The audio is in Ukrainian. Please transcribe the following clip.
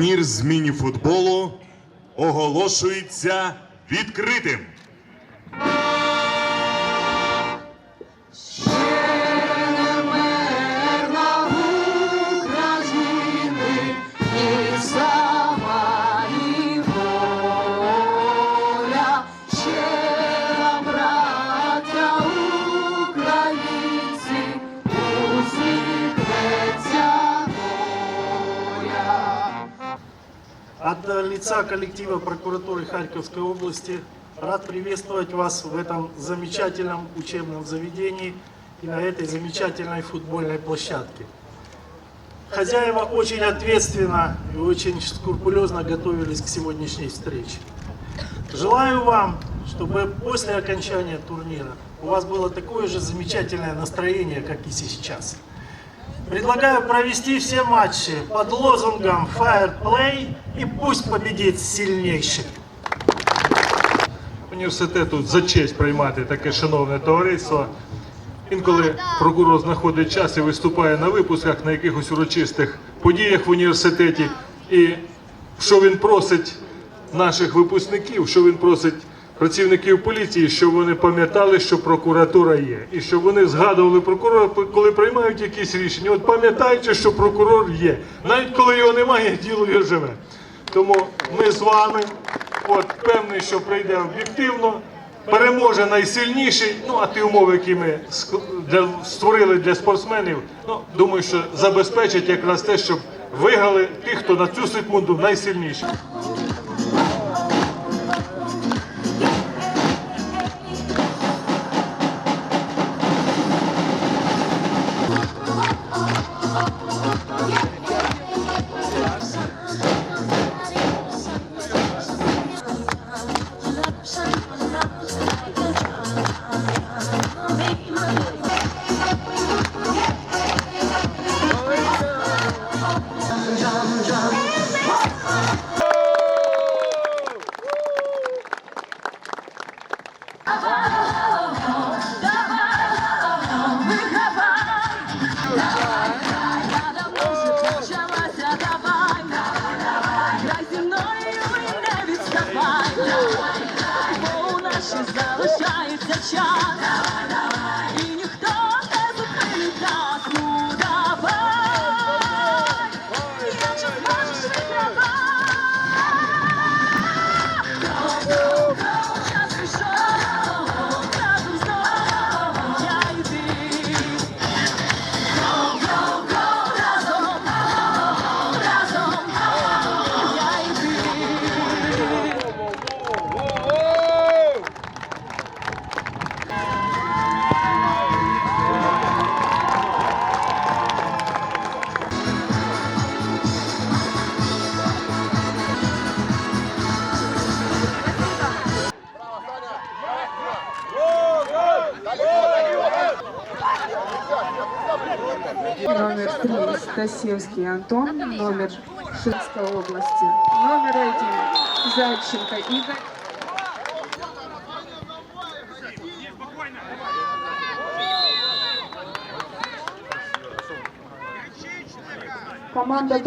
Турнір з міні-футболу оголошується відкритим. Э, лица коллектива прокуратуры Харьковской области рад приветствовать вас в этом замечательном учебном заведении и на этой замечательной футбольной площадке. Хозяева очень ответственно и очень скрупулезно готовились к сегодняшней встрече. Желаю вам, чтобы после окончания турнира у вас было такое же замечательное настроение, как и сейчас. Предлагаю провести все матчи под лозунгом Fair Play и пусть победит сильнейший. університету за честь приймати таке шановне товариство. Інколи прокурор знаходить час і виступає на випусках на якихось урочистих подіях в університеті. І що він просить наших випускників, що він просить працівників поліції, щоб вони пам'ятали, що прокуратура є, і щоб вони згадували прокурора, коли приймають якісь рішення. От пам'ятайте, що прокурор є, навіть коли його немає, діло його живе. Тому ми з вами, от певний, що прийде об'єктивно, переможе найсильніший. Ну а ті умови, які ми для, створили для спортсменів, ну думаю, що забезпечать якраз те, щоб виграли ті, хто на цю секунду найсильніший. Бо у нас ще залишається час, Номер 3 Стасевский Антон, номер Шинской области. Номер один Зайченко Игорь. Команда